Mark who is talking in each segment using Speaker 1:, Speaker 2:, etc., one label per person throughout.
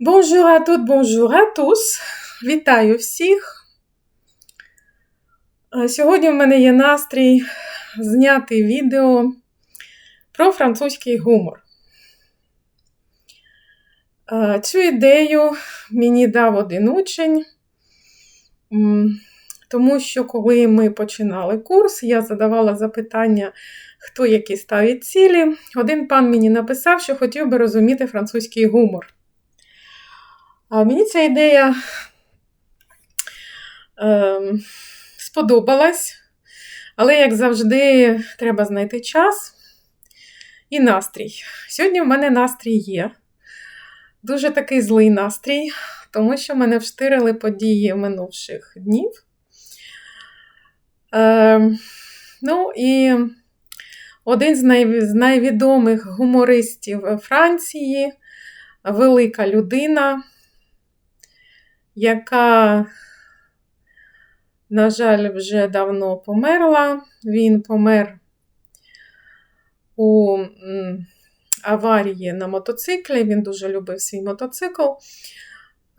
Speaker 1: Bonjour à toutes, bonjour à tous. Вітаю всіх. Е, Сьогодні в мене є настрій зняти відео про французький гумор. Е, Цю ідею мені дав один учень, тому що коли ми починали курс, я задавала запитання, хто які ставить цілі. Один пан мені написав, що хотів би розуміти французький гумор. А мені ця ідея ем, сподобалась, але, як завжди, треба знайти час і настрій. Сьогодні в мене настрій є. Дуже такий злий настрій, тому що мене вштирили події минувших днів. Ем, ну і один з, най... з найвідомих гумористів Франції, велика людина, яка, на жаль, вже давно померла. Він помер у аварії на мотоциклі. Він дуже любив свій мотоцикл.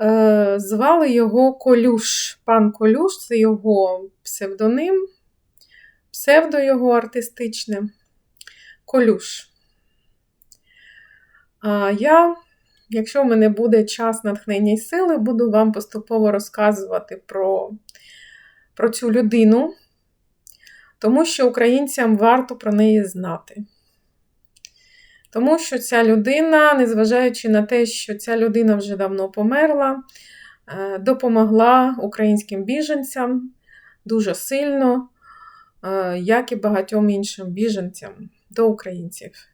Speaker 1: Е, Звали його Колюш. Пан Колюш це його псевдоним, псевдо його артистичне. Колюш. А я Якщо в мене буде час натхнення і сили, буду вам поступово розказувати про, про цю людину, тому що українцям варто про неї знати. Тому що ця людина, незважаючи на те, що ця людина вже давно померла, е, допомогла українським біженцям дуже сильно, е, як і багатьом іншим біженцям до українців.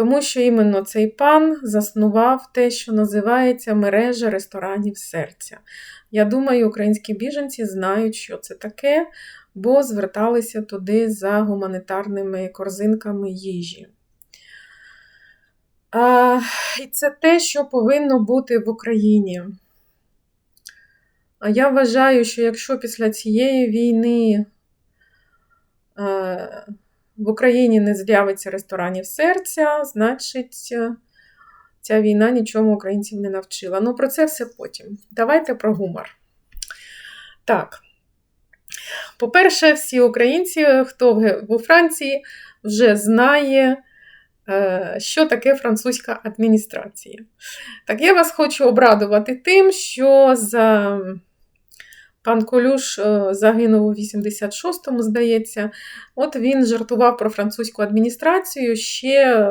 Speaker 1: Тому що іменно цей пан заснував те, що називається мережа ресторанів серця. Я думаю, українські біженці знають, що це таке, бо зверталися туди за гуманітарними корзинками їжі. А, І це те, що повинно бути в Україні. А я вважаю, що якщо після цієї війни. В Україні не з'явиться ресторанів серця, значить, ця війна нічому українців не навчила. Ну, про це все потім. Давайте про гумор. Так. По-перше, всі українці, хто у Франції, вже знає, що таке французька адміністрація. Так, я вас хочу обрадувати тим, що за. Пан Колюш загинув у 86-му, здається. От він жартував про французьку адміністрацію ще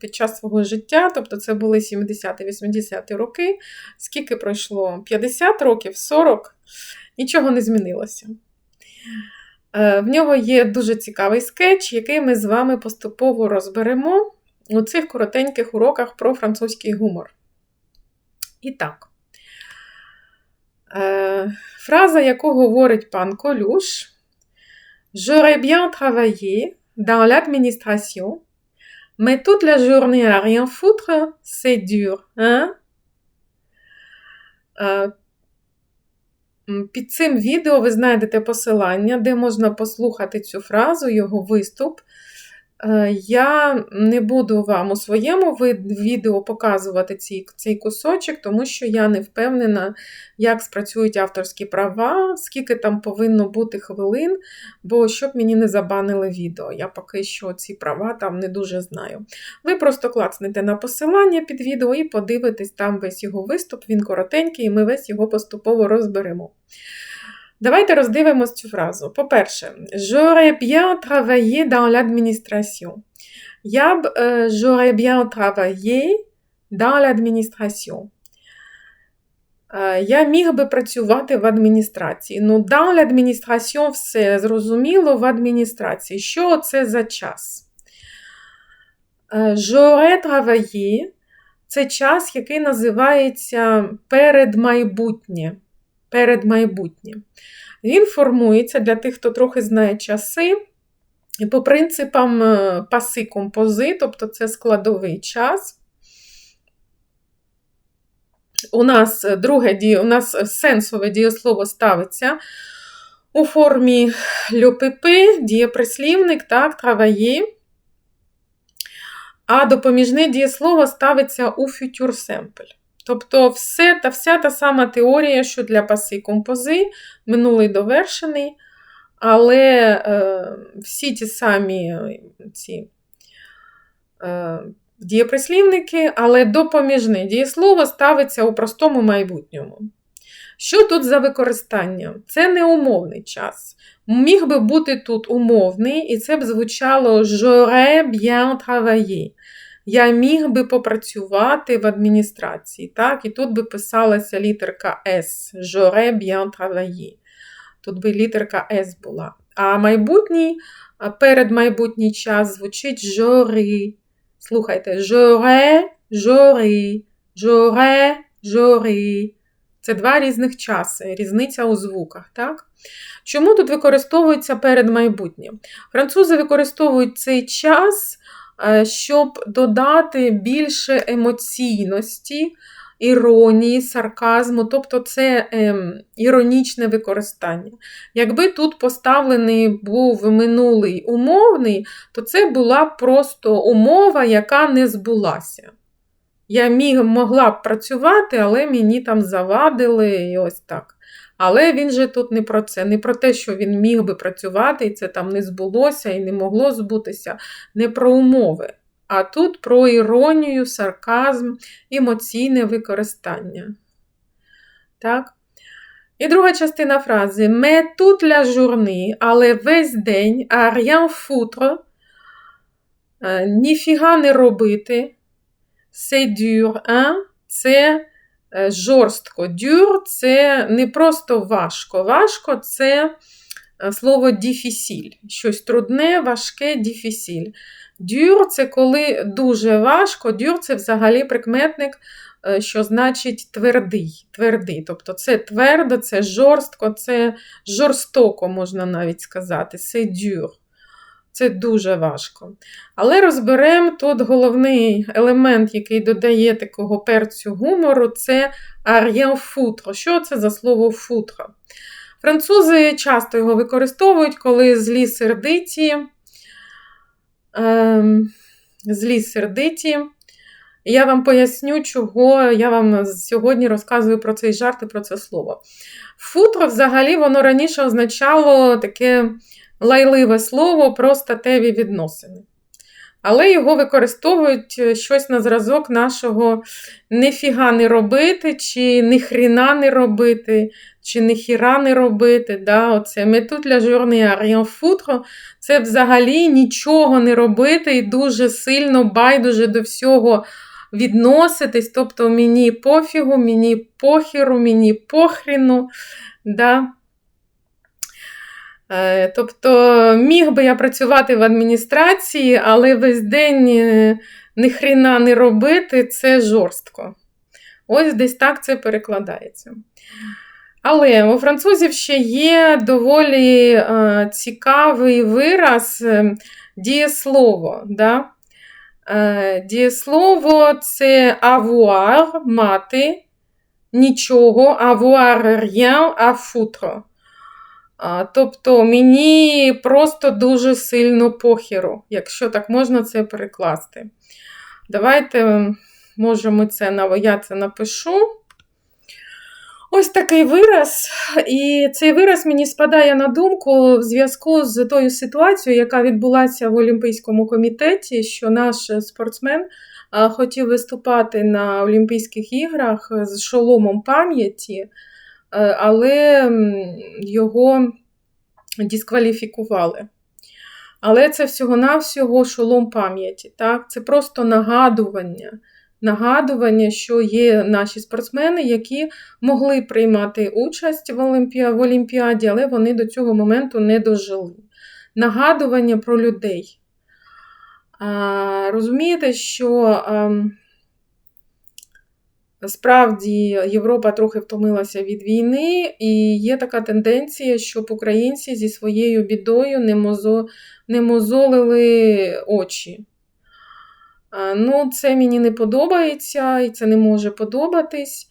Speaker 1: під час свого життя, тобто це були 70-80-ті роки. Скільки пройшло? 50 років, 40, нічого не змінилося. В нього є дуже цікавий скетч, який ми з вами поступово розберемо у цих коротеньких уроках про французький гумор. І так. Фраза, яку говорить пан Колюш, J'aurais bien travaillé dans l'administration, mais toute la journée à rien foutre, c'est dur, hein? Під цим відео ви знайдете посилання, де можна послухати цю фразу, його виступ. Я не буду вам у своєму відео показувати цей, цей кусочок, тому що я не впевнена, як спрацюють авторські права, скільки там повинно бути хвилин, бо щоб мені не забанили відео. Я поки що ці права там не дуже знаю. Ви просто клацнете на посилання під відео і подивитесь там весь його виступ, він коротенький, і ми весь його поступово розберемо. Давайте роздивимось цю фразу. По-перше, j'aurais bien travaillé dans l'administration. Я б uh, j'aurais bien travaillé dans l'administration. Uh, я міг би працювати в адміністрації. Ну, dans l'administration все зрозуміло в адміністрації. Що це за час? Uh, j'aurais travaillé – це час, який називається передмайбутнє перед майбутнім. Він формується для тих, хто трохи знає часи, по принципам паси компози, тобто це складовий час. У нас друге у нас сенсове дієслово ставиться у формі льопипи, дієприслівник, так, траває. А допоміжне дієслово ставиться у фютюр семпль. Тобто все та вся та сама теорія, що для паси компози, минулий довершений, але е, всі ті самі е, ці е, дієприслівники, але допоміжне дієслово ставиться у простому майбутньому. Що тут за використання? Це не умовний час. Міг би бути тут умовний, і це б звучало j'aurais bien travaillé. Я міг би попрацювати в адміністрації. так? І тут би писалася літерка S. J'aurais bien travaillé. Тут би літерка S була. А майбутній, передмайбутній час звучить j'aurais. Слухайте, j'aurais, j'aurais, j'aurais, j'aurais. Це два різних часи, різниця у звуках. так? Чому тут використовується перед майбутнім? Французи використовують цей час, щоб додати більше емоційності, іронії, сарказму, тобто це ем, іронічне використання. Якби тут поставлений був минулий умовний, то це була просто умова, яка не збулася. Я міг, могла б працювати, але мені там завадили і ось так. Але він же тут не про це, не про те, що він міг би працювати, і це там не збулося і не могло збутися, не про умови. А тут про іронію, сарказм, емоційне використання. Так? І друга частина фрази «Mais toute la journée», але весь день, а rien е, ніфіга не робити. C'est dur, hein? це жорстко. Dur – це не просто важко. Важко це е, слово діфісіль. Щось трудне, важке, діфісіль. Дюр це коли дуже важко. Дюр це взагалі прикметник, е, що значить твердий. твердий. Тобто це твердо, це жорстко, це жорстоко, можна навіть сказати. Це дюр. Це дуже важко. Але розберемо тут головний елемент, який додає такого перцю гумору, це ар'єн футро. Що це за слово футро? Французи часто його використовують, коли злі сердиті, ем, злі сердиті. Я вам поясню, чого я вам сьогодні розказую про цей жарт і про це слово. Футро, взагалі, воно раніше означало таке лайливе слово про статеві відносини. Але його використовують е, щось на зразок нашого нефіга не робити, чи ніхріна не робити, чи ніхіра не робити. Да? Оце «Mais toute la journée à rien foutre» – Це взагалі нічого не робити і дуже сильно байдуже до всього відноситись. Тобто мені пофігу, мені похіру, мені похріну. Да? Е, тобто міг би я працювати в адміністрації, але весь день е, ніхрена не робити це жорстко. Ось десь так це перекладається. Але у французів ще є доволі е, цікавий вираз дієслово. Да? Дієслово це avoir, мати, нічого, avoir rien, à Тобто мені просто дуже сильно похеру, якщо так можна це перекласти. Давайте, може, ми це я це напишу. Ось такий вираз. І цей вираз мені спадає на думку в зв'язку з тою ситуацією, яка відбулася в Олімпійському комітеті, що наш спортсмен хотів виступати на Олімпійських іграх з шоломом пам'яті. Е, але його дискваліфікували. Але це всього-навсього шолом пам'яті. так? Це просто нагадування, нагадування, що є наші спортсмени, які могли приймати участь в, Олімпі... в Олімпіаді, але вони до цього моменту не дожили. Нагадування про людей. А, Розумієте, що. А, ем, Справді, Європа трохи втомилася від війни, і є така тенденція, щоб українці зі своєю бідою не, мозо, не мозолили очі. Ну, Це мені не подобається і це не може подобатись.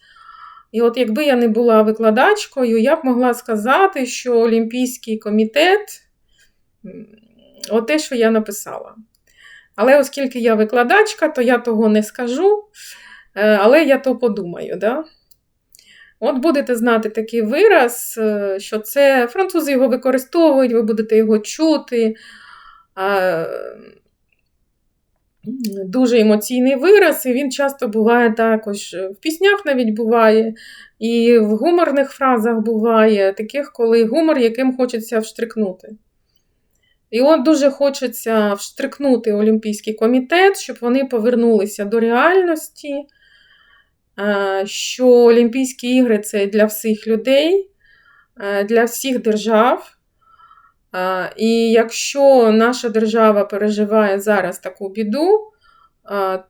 Speaker 1: І от якби я не була викладачкою, я б могла сказати, що Олімпійський комітет от те, що я написала. Але оскільки я викладачка, то я того не скажу. Е, але я то подумаю. Да? От будете знати такий вираз, е, що це французи його використовують, ви будете його чути. Дуже емоційний вираз, і він часто буває також в піснях навіть буває, і в гуморних фразах буває, таких, коли гумор, яким хочеться вштрикнути. І от дуже хочеться вштрикнути Олімпійський комітет, щоб вони повернулися до реальності, що Олімпійські ігри це для всіх людей, для всіх держав. І якщо наша держава переживає зараз таку біду,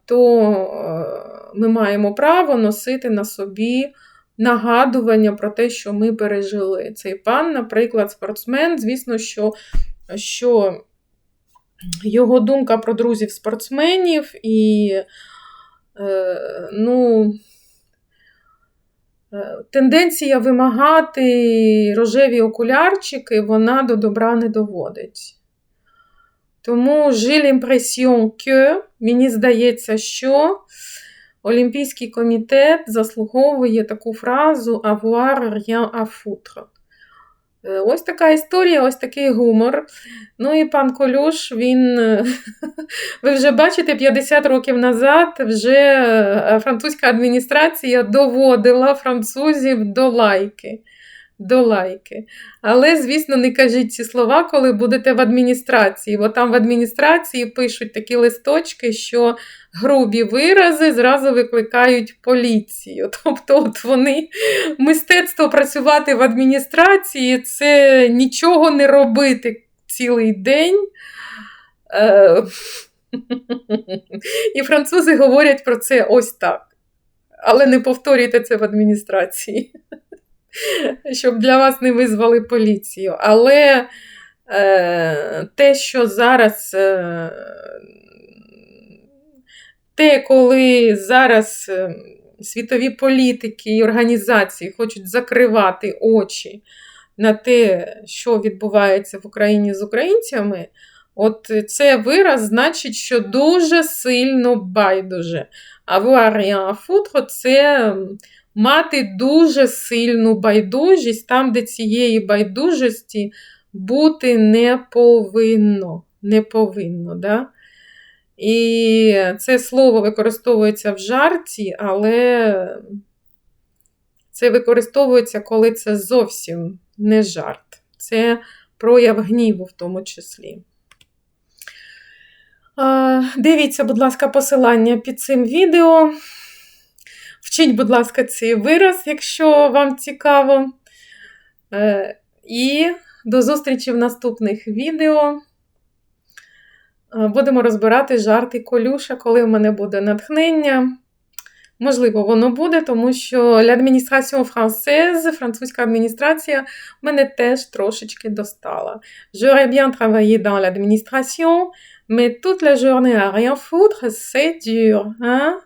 Speaker 1: то ми маємо право носити на собі нагадування про те, що ми пережили. Цей пан, наприклад, спортсмен, звісно, що, що його думка про друзів-спортсменів і, е, ну, Е, тенденція вимагати рожеві окулярчики, вона до добра не доводить. Тому l'impression que, мені здається, що Олімпійський комітет заслуговує таку фразу avoir rien à. Е, ось така історія, ось такий гумор. Ну і пан Колюш, він, е, ви вже бачите, 50 років назад вже е, французька адміністрація доводила французів до лайки до лайки. Але, звісно, не кажіть ці слова, коли будете в адміністрації, бо там в адміністрації пишуть такі листочки, що грубі вирази зразу викликають поліцію. Тобто, от вони мистецтво працювати в адміністрації це нічого не робити цілий день. Е, і французи говорять про це ось так. Але не повторюйте це в адміністрації. щоб для вас не визвали поліцію. Але е, те, що зараз, е, те, коли зараз е, світові політики і організації хочуть закривати очі на те, що відбувається в Україні з українцями, от це вираз значить, що дуже сильно байдуже. А в футро це мати дуже сильну байдужість, там, де цієї байдужості бути не повинно. Не повинно, да? І це слово використовується в жарті, але це використовується, коли це зовсім не жарт. Це прояв гніву в тому числі. Дивіться, будь ласка, посилання під цим відео. Вчіть, будь ласка, цей вираз, якщо вам цікаво. Е, і до зустрічі в наступних відео. Е, будемо розбирати жарти колюша, коли в мене буде натхнення. Можливо, воно буде, тому що l'administration française, французька адміністрація, мене теж трошечки достала. J'aurais bien travaillé dans l'administration, mais toute la journée à rien foutre, c'est dur. Hein?